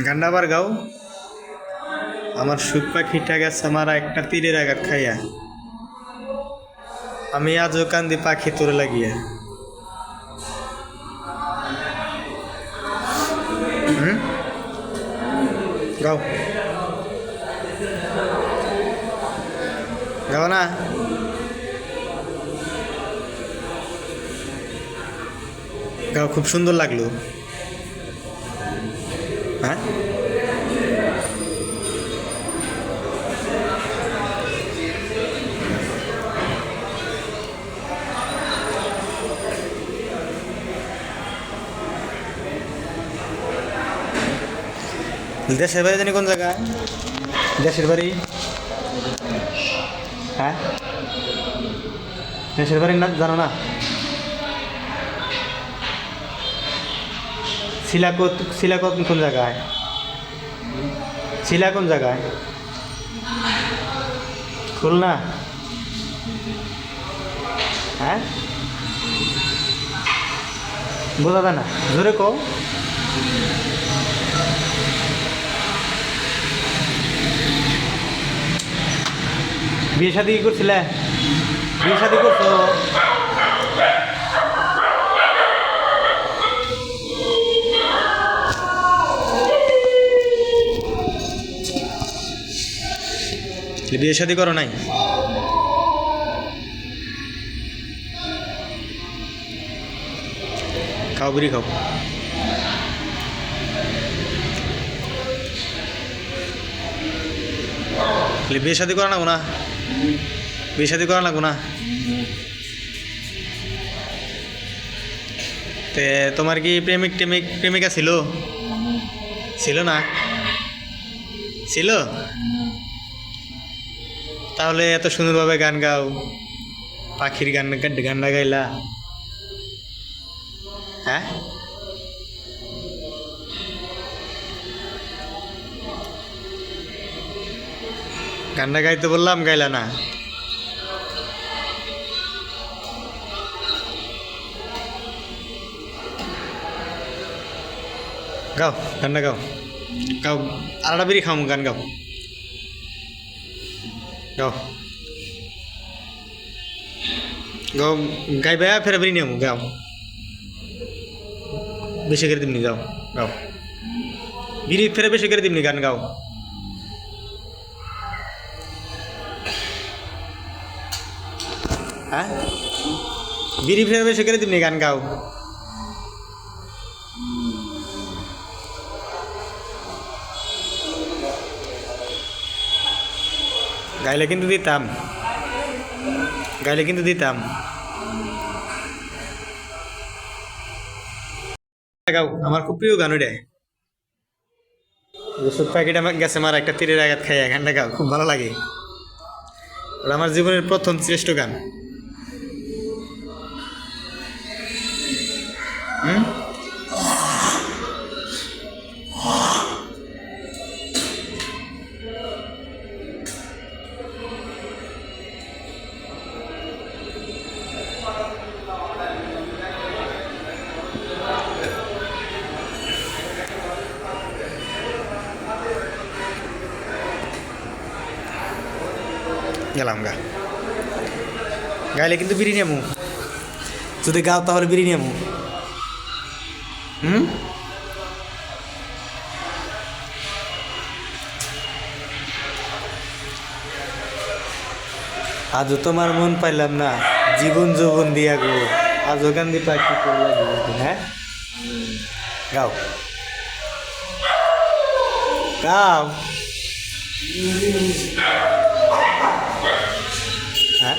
গান্ডা আবার গাও আমার সুখ পাখিটা গেছে আমার একটা তীরের আঘাত খাইয়া। আমি আজও কান্দি পাখি তোরে লাগিয়া। গাও। গাও না? গাও, খুব সুন্দর লাগল। হ্যাঁ? দেশের বাড়ি জানি কোন জায়গায়? দেশের বাড়ি? হ্যাঁ? দেশের বাড়ি না জানো না? শিলাকত শিলাকত কোন জায়গায়? শিলা কোন জায়গায়? খুলনা হ্যাঁ? বোঝা যায় না। জোরে কো বিয়ে শাদি করছিলে? বিয়ে শাদি করছ? বিয়ে শাদি করো নাই? খাও, বিড়ি খাও। বিয়ে শাদি করা লাগবো না বিয়ে শাদি করা লাগবো না তে তোমার কি প্রেমিক টেমিক প্রেমিকা ছিল? ছিল না? ছিল? তাহলে এত সুন্দরভাবে গান গাও। পাখির গান গানটা গাইলা। হ্যাঁ? গানটা গাইতে বললাম, গাইলা না। গাও, গানটা গাও। গাও আলাদা বেরি খাও গান গাও। গাও গাও গাইবে ফের বেরি নিয়ম গাও বেশি করে দিমনি গাও গাও বিড়ি ফেরে বেশি করে দিমনি গান গাও হ্যাঁ বিড়ি ফেরে বেশি করে দিমনি গান গাও গাইলে কিন্তু দিতাম। গাইলে কিন্তু দিতাম। গাও আমার খুব প্রিয় গান ওইটাই। ওষুধ প্যাকেট আমার গেছে আমার একটা তীরের আঘাত খাই গানটা গাও, খুব ভালো লাগে। ওটা আমার জীবনের প্রথম শ্রেষ্ঠ গান। হুম? গেলাম গা। গাইলে কিন্তু বিড়ি নেমু যদি গাও তাহলে বিড়ি নেমু হুম? আজও তোমার মন পাইলাম না, জীবন যৌবন দিয়া গো। আজও গান্ধী পাখি করলা জীবন হ্যাঁ? গাও। গাও। হ্যাঁ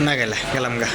না গেলা গেলাম গা